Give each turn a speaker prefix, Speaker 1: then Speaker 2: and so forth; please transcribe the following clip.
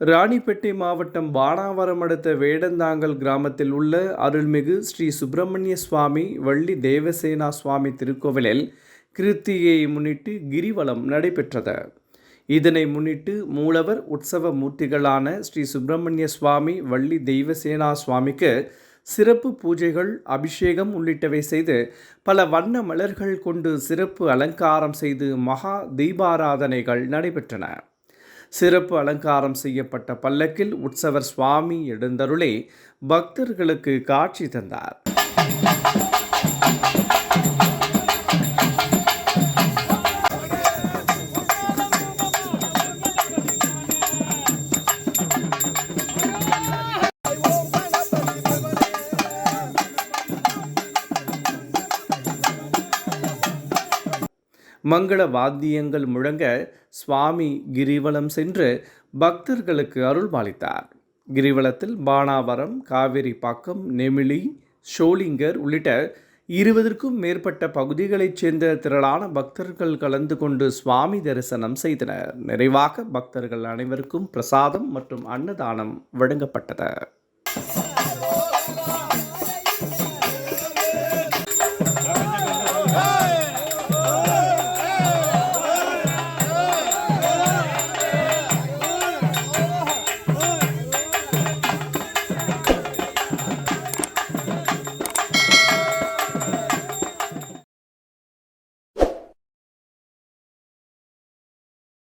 Speaker 1: ராணிப்பேட்டை மாவட்டம் பானாவரம் அடுத்த வேடந்தாங்கல் கிராமத்தில் உள்ள அருள்மிகு ஸ்ரீ சுப்பிரமணிய சுவாமி வள்ளி தேவசேனா சுவாமி திருக்கோவிலில் கிருத்திகையை முன்னிட்டு கிரிவலம் நடைபெற்றது. இதனை முன்னிட்டு மூலவர் உற்சவ மூர்த்திகளான ஸ்ரீ சுப்பிரமணிய சுவாமி வள்ளி தெய்வசேனா சுவாமிக்கு சிறப்பு பூஜைகள் அபிஷேகம் உள்ளிட்டவை செய்து பல வண்ண மலர்கள் கொண்டு சிறப்பு அலங்காரம் செய்து மகா தீபாராதனைகள் நடைபெற்றன. சிறப்பு அலங்காரம் செய்யப்பட்ட பல்லக்கில் உற்சவர் சுவாமி எழுந்தருளே பக்தர்களுக்கு காட்சி தந்தார். மங்கள வாத்தியங்கள் முழங்க சுவாமி கிரிவலம் சென்று பக்தர்களுக்கு அருள்பாலித்தார் கிரிவலத்தில் பானாவரம் காவிரிப்பாக்கம் நெமிழி ஷோலிங்கர் உள்ளிட்ட இருபதற்கும் மேற்பட்ட பகுதிகளைச் சேர்ந்த திரளான பக்தர்கள் கலந்து கொண்டு சுவாமி தரிசனம் செய்தனர். நிறைவாக பக்தர்கள் அனைவருக்கும் பிரசாதம் மற்றும் அன்னதானம் வழங்கப்பட்டது.